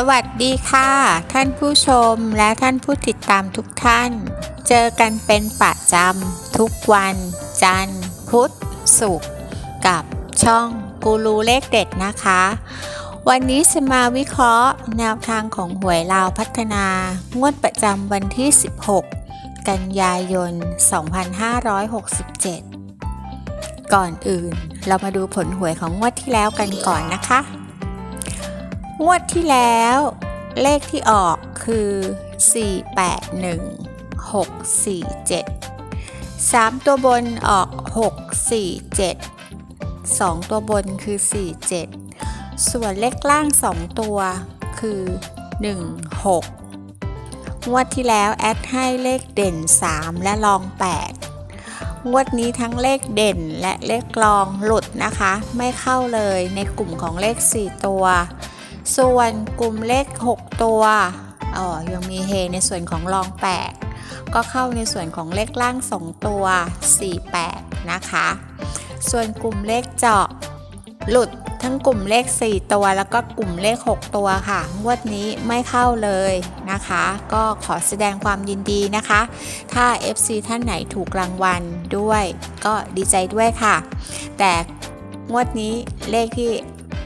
สวัสดีค่ะ ท่านผู้ชมและท่านผู้ติดตามทุกท่าน เจอกันเป็นประจำทุกวัน จันทร์ พุธศุกร์กับช่องกูรูเลขเด็ดนะคะ วันนี้จะมาวิเคราะห์แนวทางของหวยลาวพัฒนางวดประจำวันที่ 16 กันยายน 2567 ก่อนอื่นเรามาดูผลหวยของงวดที่แล้วกันก่อนนะคะ งวดที่แล้ว เลขที่ออกคือ 481 647 3 ตัวบนออก 647 2 ตัวบนคือ 47 ส่วนเลขล่าง 2 ตัวคือ 16 งวดที่แล้วแอดให้เลขเด่น 3 และรอง 8 งวดนี้ทั้งเลขเด่นและเลขรองหลุดนะคะ ไม่เข้าเลยในกลุ่มของเลข 4 ตัว ส่วนกลุ่มเลข 6 ตัวอ๋อยังมีเฮในส่วนของรอง 8 ก็เข้าในส่วนของเลขล่าง 2 ตัว 48 นะคะ ส่วนกลุ่มเลขเจาะหลุดทั้งกลุ่มเลข 4 ตัวแล้วก็กลุ่มเลข 6 ตัวค่ะ งวดนี้ไม่เข้าเลยนะคะ ก็ขอแสดงความยินดีนะคะ ถ้า FC ท่านไหนถูกรางวัลด้วย ก็ดีใจด้วยค่ะ แต่งวดนี้เลขที่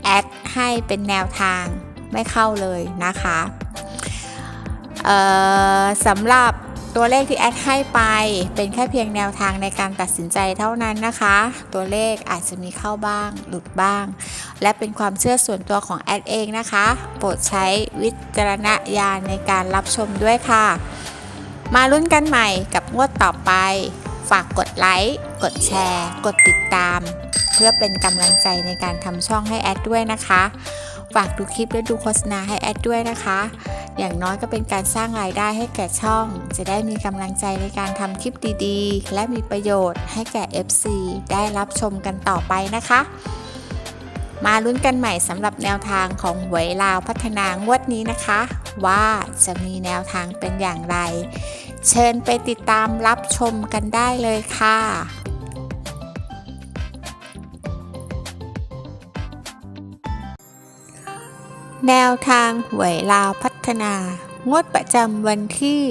แอดให้เป็นแนวทาง ไม่เข้าเลยนะคะเอ่อสำหรับตัวเลขที่แอดให้ไปเป็นแค่เพียงแนวทางในการตัดสินใจเท่านั้นนะคะ ตัวเลขอาจจะมีเข้าบ้าง หลุดบ้าง และเป็นความเชื่อส่วนตัวของแอดเองนะคะ โปรดใช้วิจารณญาณในการรับชมด้วยค่ะ มาลุ้นกันใหม่กับงวดต่อไป ฝากกดไลค์กดแชร์ กดติดตาม เพื่อเป็นกำลังใจในการทำช่องให้แอดด้วยนะคะ ฝากดูคลิปและดูโฆษณาให้แอดด้วยนะคะ อย่างน้อยก็เป็นการสร้างรายได้ให้แก่ช่อง จะได้มีกำลังใจในการทำคลิปดีๆ และมีประโยชน์ให้แก่ FC ได้รับชมกันต่อไปนะคะ มาลุ้นกันใหม่สำหรับแนวทางของหวยลาวพัฒนางวดนี้นะคะ ว่าจะมีแนวทางเป็นอย่างไร เชิญไปติดตามรับชมกันได้เลยค่ะ แนวทางหวยลาวพัฒนา งวดประจำวันที่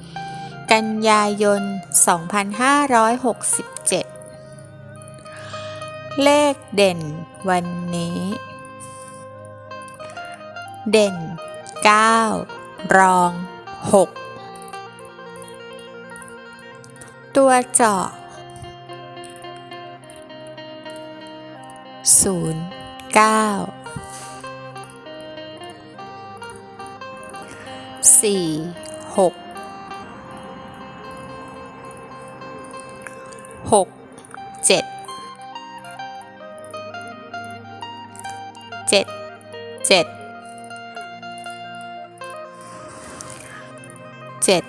16 กันยายน 2567 เลขเด่นวันนี้ เด่น 9 รอง 6 ตัวเจาะ 0 9 สี่หกหกเจ็ดเจ็ดเจ็ดเจ็ด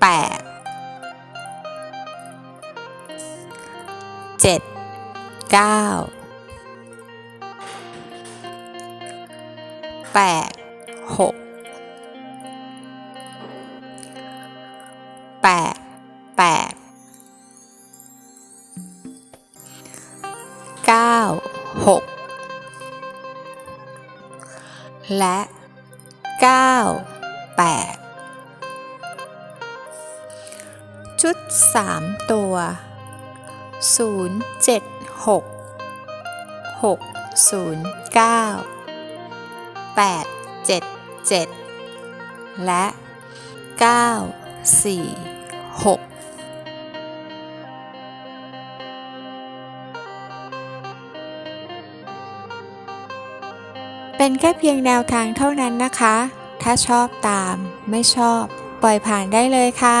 แปดเจ็ดเก้าแปดหก ดแปดเก้าหกและเก้าแปดชุดสามตัวศูนย์เจ็ดหกหกศูนย์เก้าแปดเจ็ดเจ็ดและเก้าสี่ 6เป็นแค่เพียงแนวทางเท่านั้นนะคะ ถ้าชอบตาม ไม่ชอบ ปล่อยผ่านได้เลยค่ะ